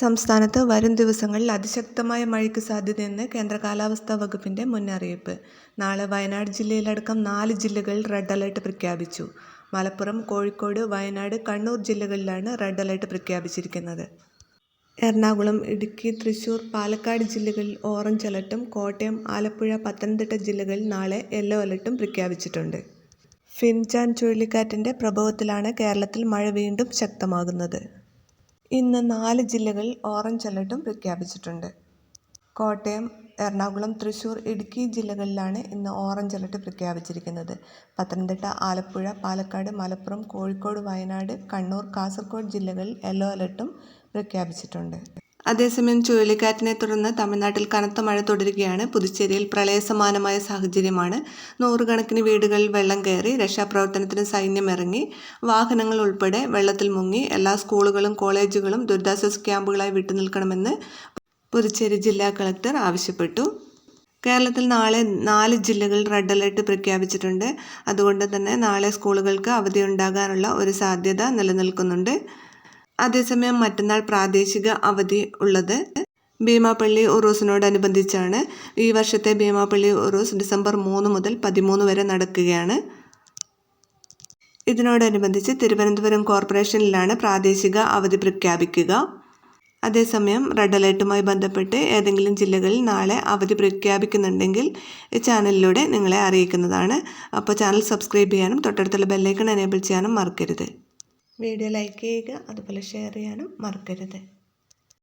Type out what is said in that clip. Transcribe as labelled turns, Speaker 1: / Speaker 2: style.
Speaker 1: സംസ്ഥാനത്ത് വരും ദിവസങ്ങളിൽ അതിശക്തമായ മഴയ്ക്ക് സാധ്യതയെന്ന് കേന്ദ്ര കാലാവസ്ഥാ വകുപ്പിന്റെ മുന്നറിയിപ്പ്. നാളെ വയനാട് ജില്ലയിലടക്കം നാല് ജില്ലകളിൽ റെഡ് അലർട്ട് പ്രഖ്യാപിച്ചു. മലപ്പുറം കോഴിക്കോട് വയനാട് കണ്ണൂർ ജില്ലകളിലാണ് റെഡ് അലർട്ട് പ്രഖ്യാപിച്ചിരിക്കുന്നത്. എറണാകുളം ഇടുക്കി തൃശൂർ പാലക്കാട് ജില്ലകളിൽ ഓറഞ്ച് അലർട്ടും കോട്ടയം ആലപ്പുഴ പത്തനംതിട്ട ജില്ലകളിൽ നാളെ യെല്ലോ അലർട്ടും പ്രഖ്യാപിച്ചിട്ടുണ്ട്. ഫിൻചാൻ ചുഴലിക്കാറ്റിന്റെ പ്രഭവത്തിലാണ് കേരളത്തിൽ മഴ വീണ്ടും ശക്തമാകുന്നത്. ഇന്ന് നാല് ജില്ലകളിൽ ഓറഞ്ച് അലർട്ടും പ്രഖ്യാപിച്ചിട്ടുണ്ട്. കോട്ടയം എറണാകുളം തൃശൂർ ഇടുക്കി ജില്ലകളിലാണ് ഇന്ന് ഓറഞ്ച് അലർട്ട് പ്രഖ്യാപിച്ചിരിക്കുന്നത്. പത്തനംതിട്ട ആലപ്പുഴ പാലക്കാട് മലപ്പുറം കോഴിക്കോട് വയനാട് കണ്ണൂർ കാസർഗോഡ് ജില്ലകളിൽ യെല്ലോ അലർട്ടും പ്രഖ്യാപിച്ചിട്ടുണ്ട്. അതേസമയം ചുഴലിക്കാറ്റിനെ തുടർന്ന് തമിഴ്നാട്ടിൽ കനത്ത മഴ തുടരുകയാണ്. പുതുച്ചേരിയിൽ പ്രളയസമാനമായ സാഹചര്യമാണ്. നൂറുകണക്കിന് വീടുകളിൽ വെള്ളം കയറി രക്ഷാപ്രവർത്തനത്തിന് സൈന്യം ഇറങ്ങി വാഹനങ്ങൾ ഉൾപ്പെടെ വെള്ളത്തിൽ മുങ്ങി. എല്ലാ സ്കൂളുകളും കോളേജുകളും ദുരിതാശ്വാസ ക്യാമ്പുകളായി വിട്ടുനിൽക്കണമെന്ന് പുതുച്ചേരി ജില്ലാ കളക്ടർ ആവശ്യപ്പെട്ടു. കേരളത്തിൽ നാളെ നാല് ജില്ലകളിൽ റെഡ് അലർട്ട് പ്രഖ്യാപിച്ചിട്ടുണ്ട്. അതുകൊണ്ട് തന്നെ നാളെ സ്കൂളുകൾക്ക് അവധി അവധിയുണ്ടാകാനുള്ള ഒരു സാധ്യത നിലനിൽക്കുന്നുണ്ട്. അതേസമയം മറ്റന്നാൾ പ്രാദേശിക അവധി ഉള്ളത് ഭീമാപ്പള്ളി ഉറൂസിനോടനുബന്ധിച്ചാണ്. ഈ വർഷത്തെ ഭീമാപ്പള്ളി ഉറൂസ് ഡിസംബർ മൂന്ന് മുതൽ പതിമൂന്ന് വരെ നടക്കുകയാണ്. ഇതിനോടനുബന്ധിച്ച് തിരുവനന്തപുരം കോർപ്പറേഷനിലാണ് പ്രാദേശിക അവധി പ്രഖ്യാപിക്കുക. അതേസമയം റെഡ് അലേർട്ടുമായി ബന്ധപ്പെട്ട് ഏതെങ്കിലും ജില്ലകളിൽ നാളെ അവധി പ്രഖ്യാപിക്കുന്നുണ്ടെങ്കിൽ ഈ ചാനലിലൂടെ നിങ്ങളെ അറിയിക്കുന്നതാണ്. അപ്പോൾ ചാനൽ സബ്സ്ക്രൈബ് ചെയ്യാനും തൊട്ടടുത്തുള്ള ബെല്ലൈക്കൺ എനേബിൾ ചെയ്യാനും മറക്കരുത്. വീഡിയോ ലൈക്ക് ചെയ്യുക അതുപോലെ ഷെയർ ചെയ്യാനും മറക്കരുത്.